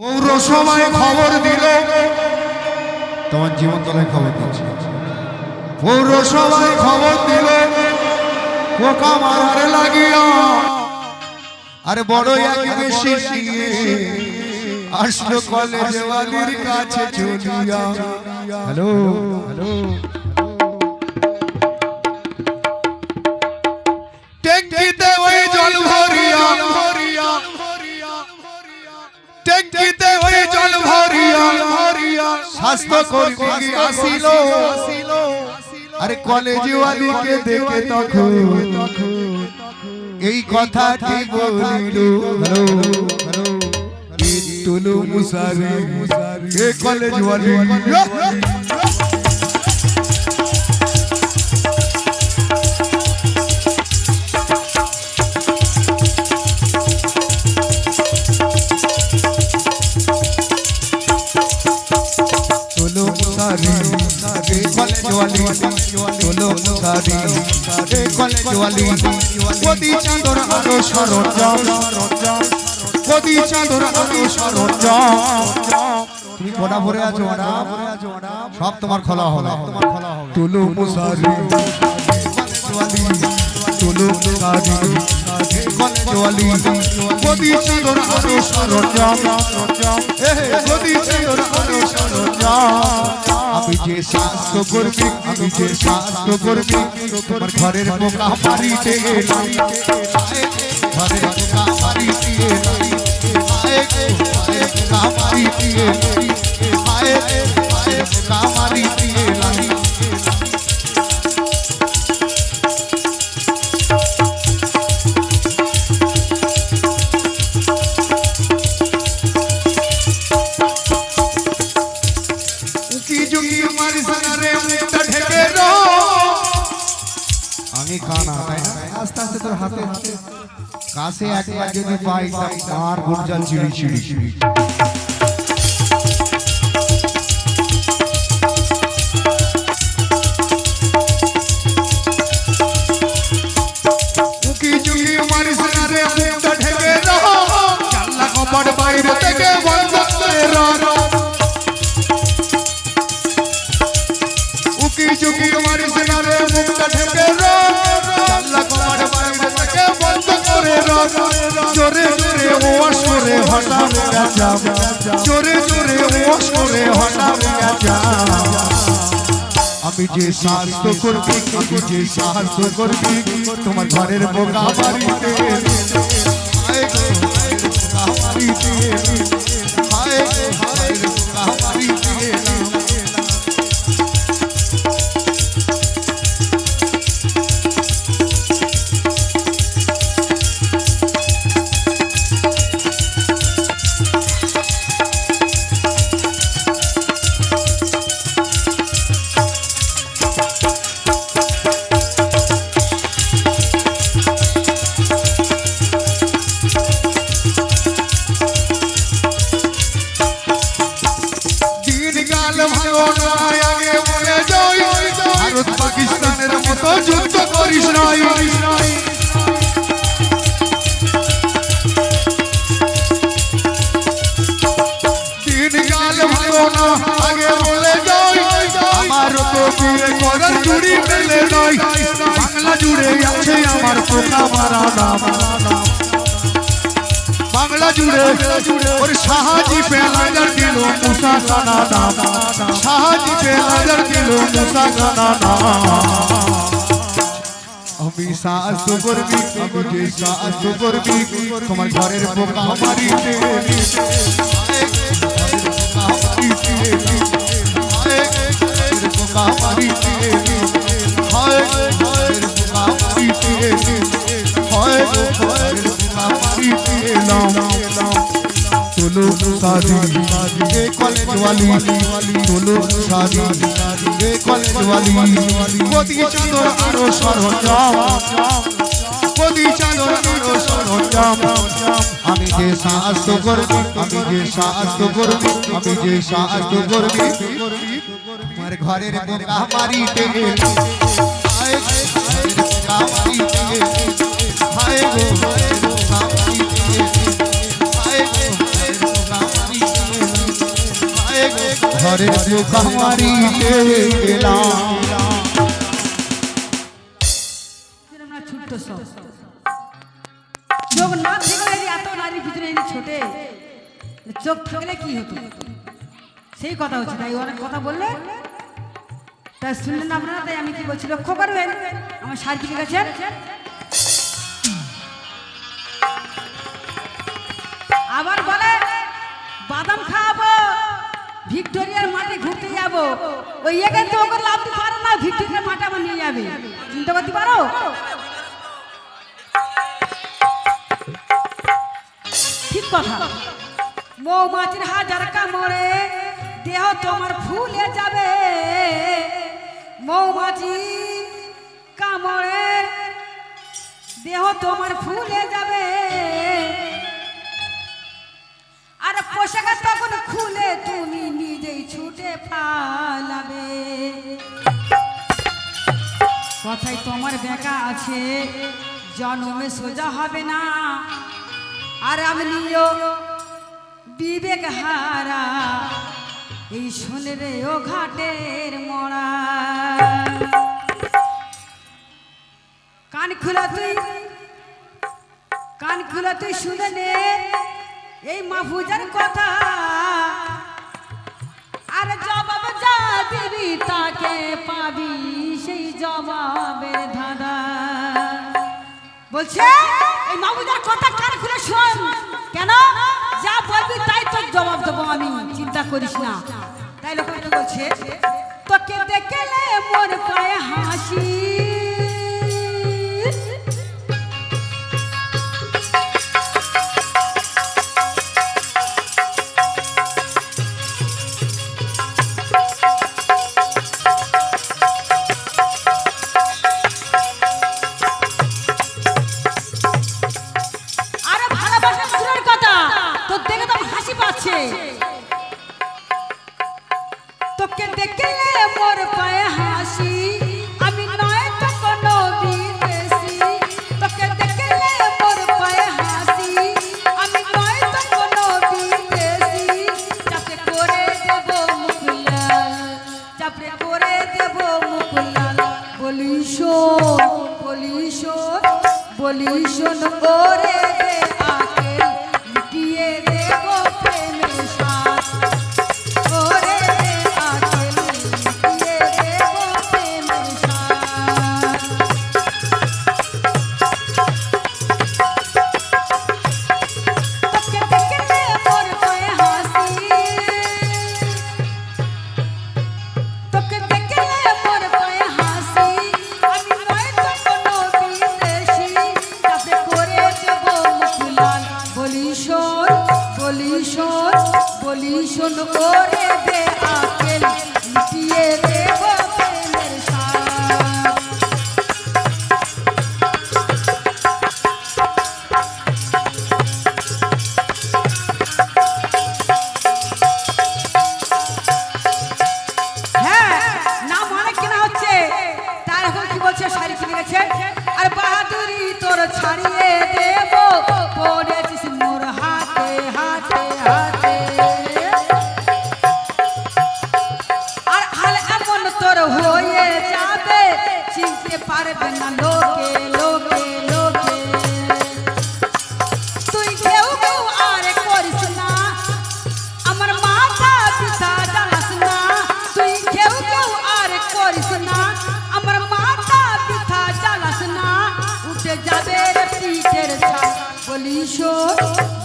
পৌরসভায় খবর দিল। তোমার জীবন তলায় খবর দিচ্ছে। পৌরসভায় খবর দিল। পোকা মারার লাগিয়া। আরে বড় এক বেশি আসলো কাছে হ্যালো হ্যালো। ভরিয়া স্বাস্থ্য কর্মী আসিল আরে কলেজ ওয়ালিকে দেখে তখন এই কথাটি বলিল হ্যালো হ্যালো তুলু মুসারি এ কলেজ ওয়ালি কলেজ ওয়ালি কদি চাঁদর আলো সরঞ্জাম কদি চাঁদর আলো সরঞ্জাম। তুমি কোটা ভরে আছো সব তোমার খোলা হবে। তোলো মুসারি তোলো মুসারি আলো সরঞ্জাম। সরঞ্জাম। যে স্বাস্থ্য করবি, আমি যে স্বাস্থ্য করবি, তোমার ঘরের বোকা বাড়িতে এলাম। ঘরের বোকা বাড়িতে এলাম। ঘরের পোকা বাড়িতে এলাম। ঘরের কাছে একবার যদি পাই আর গুরজাল চিড়ি চিড়ি চিড়ি উকি জোরে জোরে ওয়াশ করে হঠাৎ গাজা জোরে জোরে ওয়াশ করে হঠাৎ গাজা আমি যে স্বাস্থ্য করবি, আমি যে সাহায্য করবি, তোমার ঘরের বোকা বাড়িতে। বাড়িতে। করার জুড়ি মেলে নয়, বাংলা জুড়ে আছে আমার পোকা মারা নাম। বাংলা জুড়ে ওর সাহাজি পে নজর দিল মুসা কানা নাম। সাহাজি পে নজর দিল মুসা কানা নাম। আমি সাহায্য করবি আমি যে সাহায্য করবি তোমার ঘরের পোকা মারিতে। তোলো সাদি এ কলেজ ওয়ালি। তোলো সাদি এ কলেজ ওয়ালি। মোদি চাঁদর আরও সরঞ্জাম। মোদি চাঁদর আরও সরঞ্জাম। আমি যে সাহায্য করবি আমি যে সাহায্য করবি আমি যে সাহায্য করবি। তোমার ঘরের বোকা মারিতে হায় গো, হায় গো। ঘরে লক্ষ্য করবেন আমার আবার বলে বাদাম খাওয়াবো। ভিক্টোরিয়ার মাঠে ঘুরতে যাব। ওই এখান থেকে ওকে লাভ দিতে পারো না, ভিক্টোরিয়ার মাঠে আমার নিয়ে যাবে। চিন্তা করতে পারো? ঠিক কথা। মৌমাছির হাজার কামড়ে দেহ তোমার ফুলে যাবে। মৌমাছি কামড়ে দেহ তোমার ফুলে যাবে। পোশাক তখন খুলে তুমি নিজেই ছুটে পালাবে। কথাই তোমার বেকা আছে, জন্মে সোজা হবে না। আর আমনিও বিবেক হারা, এই শোনে রে ও ঘাটের মরা। কান খুলা তুই, কান খুলা তুই শুনে নে। এই মাহফুজার কথা। আর জবাব যা দিবি তাকে পাবি সেই জবাবের ধাঁধা। বলছে, এই মাহফুজার কথা কান খুলে শোন। কেন? যা বলবি তাই তোর জবাব দেবো আমি, চিন্তা করিস না। তাই লোক বলছে, তোকে দেখলে মোর পায়ে হাসি। তোকে দেখলে মোর পায়ে পারবে না লোকে লোকে লোকে তুই কেউ কেউ আর করিস না আমার মাথা পিতা জ্বালাস না তুই কেউ কেউ আর করিস না আমার মাথা পিতা জ্বালাস না উঠে যাবে রে পিঠের ছাপ বলি শোন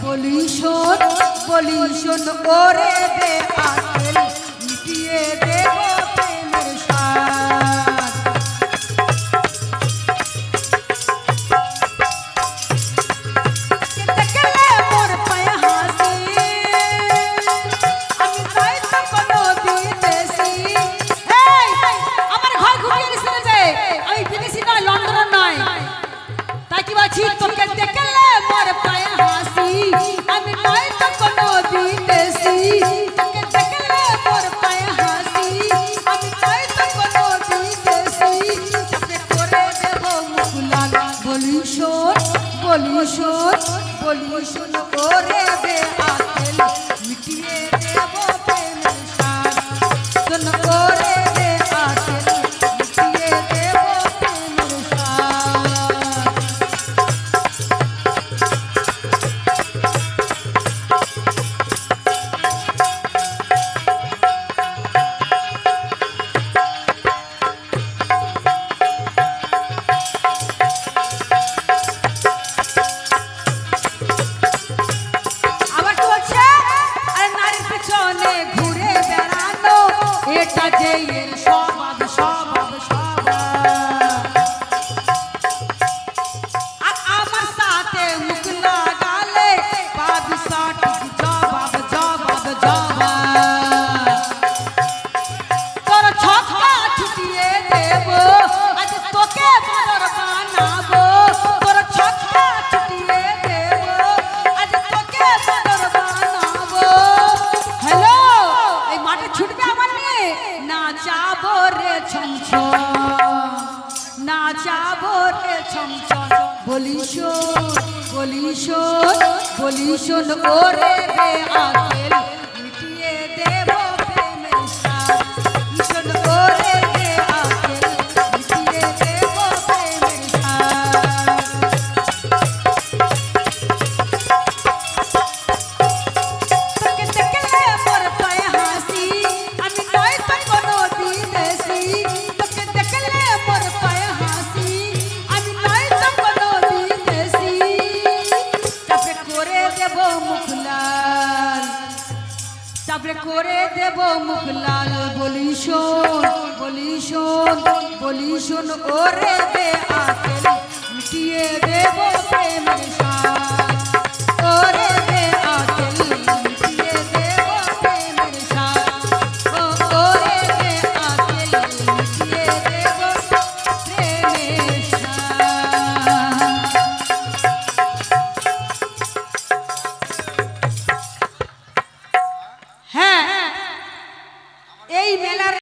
বলি শোন বলি ওরে আকেল বলি বলিস বলিস বলিস করে রে আকেল দেব মুখ লাল বলি শোন বলি শোন বলি শোন ওরে দে মিটিয়ে দেব প্রেমের